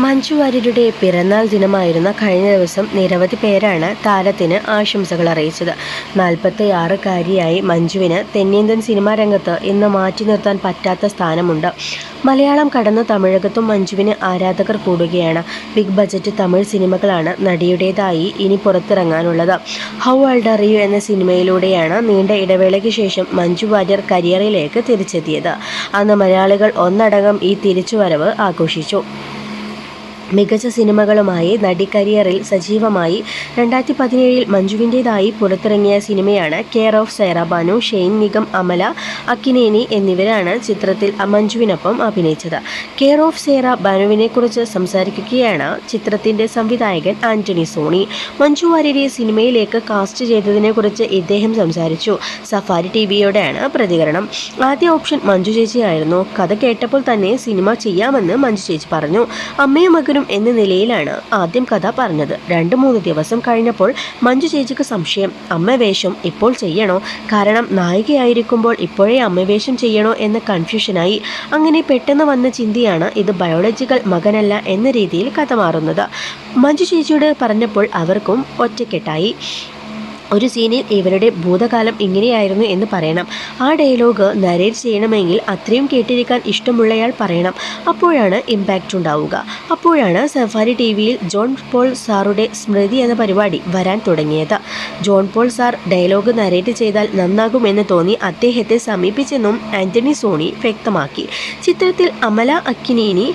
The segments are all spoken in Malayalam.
മഞ്ജു വാര്യരുടെ പിറന്നാൾ ദിനമായിരുന്ന കഴിഞ്ഞ ദിവസം നിരവധി പേരാണ് താരത്തിന് ആശംസകൾ അറിയിച്ചത്. നാൽപ്പത്തിയാറുകാരിയായി മഞ്ജുവിന് തെന്നിന്ത്യൻ സിനിമാ രംഗത്ത് ഇന്ന് മാറ്റി നിർത്താൻ പറ്റാത്ത സ്ഥാനമുണ്ട്. മലയാളം കടന്ന് തമിഴകത്തും മഞ്ജുവിന് ആരാധകർ കൂടുകയാണ്. ബിഗ് ബജറ്റ് തമിഴ് സിനിമകളാണ് നടിയുടേതായി ഇനി പുറത്തിറങ്ങാനുള്ളത്. ഹൗ ഓൾഡ് ആർ യു എന്ന സിനിമയിലൂടെയാണ് നീണ്ട ഇടവേളയ്ക്ക് ശേഷം മഞ്ജു വാര്യർ കരിയറിലേക്ക് തിരിച്ചെത്തിയത്. അന്ന് മലയാളികൾ ഒന്നടങ്കം ഈ തിരിച്ചുവരവ് ആഘോഷിച്ചു. മികച്ച സിനിമകളുമായി നടി കരിയറിൽ സജീവമായി. രണ്ടായിരത്തി പതിനേഴിൽ മഞ്ജുവിന്റെതായി പുറത്തിറങ്ങിയ സിനിമയാണ് കെയർ ഓഫ് സൈറ ബാനു ഷെയ്ൻ നിഗം അമല അക്കിനേനി എന്നിവരാണ് ചിത്രത്തിൽ മഞ്ജുവിനൊപ്പം അഭിനയിച്ചത്. കെയർ ഓഫ് സൈറ ബാനുവിനെക്കുറിച്ച് സംസാരിക്കുകയാണ് ചിത്രത്തിന്റെ സംവിധായകൻ ആന്റണി സോണി. മഞ്ജു വാര്യരെ സിനിമയിലേക്ക് കാസ്റ്റ് ചെയ്തതിനെക്കുറിച്ച് ഇദ്ദേഹം സംസാരിച്ചു. സഫാരി ടി വിയോടെയാണ് പ്രതികരണം. ആദ്യ ഓപ്ഷൻ മഞ്ജു ചേച്ചിയായിരുന്നു. കഥ കേട്ടപ്പോൾ തന്നെ സിനിമ ചെയ്യാമെന്ന് മഞ്ജു ചേച്ചി പറഞ്ഞു. അമ്മയും മകനും എന്ന നിലയിലാണ് ആദ്യം കഥ പറഞ്ഞത്. രണ്ട് മൂന്ന് ദിവസം കഴിഞ്ഞപ്പോൾ മഞ്ജു ചേച്ചിക്ക് സംശയം അമ്മ വേഷം ഇപ്പോൾ ചെയ്യണോ? കാരണം നായികയായിരിക്കുമ്പോൾ ഇപ്പോഴേ അമ്മ വേഷം ചെയ്യണോ എന്ന കൺഫ്യൂഷനായി അങ്ങനെ പെട്ടെന്ന് വന്ന ചിന്തയാണ് ഇത് ബയോളജിക്കൽ മകനല്ല എന്ന രീതിയിൽ കഥ മാറുന്നത്. മഞ്ജു ചേച്ചിയോട് പറഞ്ഞപ്പോൾ അവർക്കും ഒറ്റക്കെട്ടായി. ഒരു സീനിൽ ഇവരുടെ ഭൂതകാലം ഇങ്ങനെയായിരുന്നു എന്ന് പറയണം. ആ ഡയലോഗ് നരേറ്റ് ചെയ്യണമെങ്കിൽ അത്രയും കേട്ടിരിക്കാൻ ഇഷ്ടമുള്ളയാൾ പറയണം. അപ്പോഴാണ് ഇമ്പാക്റ്റ് ഉണ്ടാവുക. അപ്പോഴാണ് സഫാരി ടി വിയിൽ ജോൺ പോൾ സാറുടെ സ്മൃതി എന്ന പരിപാടി വരാൻ തുടങ്ങിയത്. John Paul sir dialogue narrate ചെയ്താൽ നന്നാകുമെന്ന് തോന്നി അദ്ദേഹത്തെ സമീപിച്ചെന്നും ആന്റണി സോണി വ്യക്തമാക്കി. ചിത്രത്തിൽ അമല അക്കിനേനി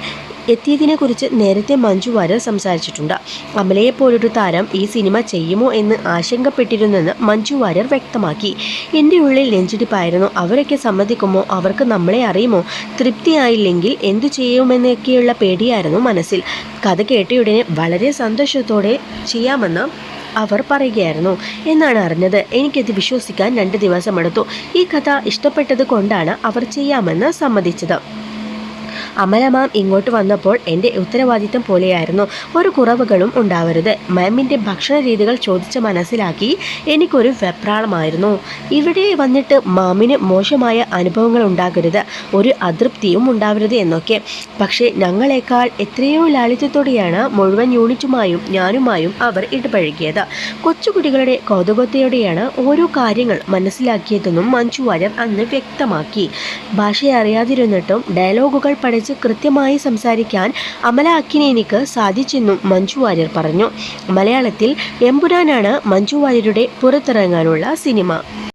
എത്തിയതിനെക്കുറിച്ച് നേരത്തെ മഞ്ജു വാര്യർ സംസാരിച്ചിട്ടുണ്ട്. അമലയെ പോലൊരു താരം ഈ സിനിമ ചെയ്യുമോ എന്ന് ആശങ്കപ്പെട്ടിരുന്നെന്ന് മഞ്ജു വാര്യർ വ്യക്തമാക്കി. എന്റെ ഉള്ളിൽ നെഞ്ചിടിപ്പായിരുന്നു. അവരൊക്കെ സമ്മതിക്കുമോ? അവർക്ക് നമ്മളെ അറിയുമോ? തൃപ്തിയായില്ലെങ്കിൽ എന്തു ചെയ്യുമെന്നൊക്കെയുള്ള പേടിയായിരുന്നു മനസ്സിൽ. കഥ കേട്ടയുടനെ വളരെ സന്തോഷത്തോടെ ചെയ്യാമെന്ന് അവർ പറയുകയായിരുന്നു. എന്നാണ് അറിഞ്ഞത്. എനിക്കത് വിശ്വസിക്കാൻ രണ്ട് ദിവസമെടുത്തു. ഈ കഥ ഇഷ്ടപ്പെട്ടത് കൊണ്ടാണ് അവർ ചെയ്യാമെന്ന് സമ്മതിച്ചത്. അമല മാം ഇങ്ങോട്ട് വന്നപ്പോൾ എന്റെ ഉത്തരവാദിത്തം പോലെയായിരുന്നു. ഒരു കുറവുകളും ഉണ്ടാവരുത്. മാമിന്റെ ഭക്ഷണ രീതികൾ ചോദിച്ച് മനസ്സിലാക്കി എനിക്കൊരു വെപ്രാളമായിരുന്നു. ഇവിടെ വന്നിട്ട് മാമിന് മോശമായ അനുഭവങ്ങൾ ഉണ്ടാകരുത്. ഒരു അതൃപ്തിയും ഉണ്ടാവരുത് എന്നൊക്കെ. പക്ഷേ ഞങ്ങളെക്കാൾ എത്രയോ ലാളിത്യത്തോടെയാണ് മുഴുവൻ യൂണിറ്റുമായും ഞാനുമായും അവർ ഇടപഴകിയത്. കൊച്ചുകുട്ടികളുടെ കൗതുകത്തോടെയാണ് ഓരോ കാര്യങ്ങൾ മനസ്സിലാക്കിയതെന്നും മഞ്ജു വാര്യർ അന്ന് വ്യക്തമാക്കി. ഭാഷ അറിയാതിരുന്നിട്ടും ഡയലോഗുകൾ പഠിച്ച് കൃത്യമായി സംസാരിക്കാൻ അമല അക്കിനേനിക്ക് സാധിച്ചെന്നും മഞ്ജു വാര്യർ പറഞ്ഞു. മലയാളത്തിൽ എമ്പുരാനാണ് മഞ്ജു വാര്യരുടെ പുറത്തിറങ്ങാനുള്ള സിനിമ.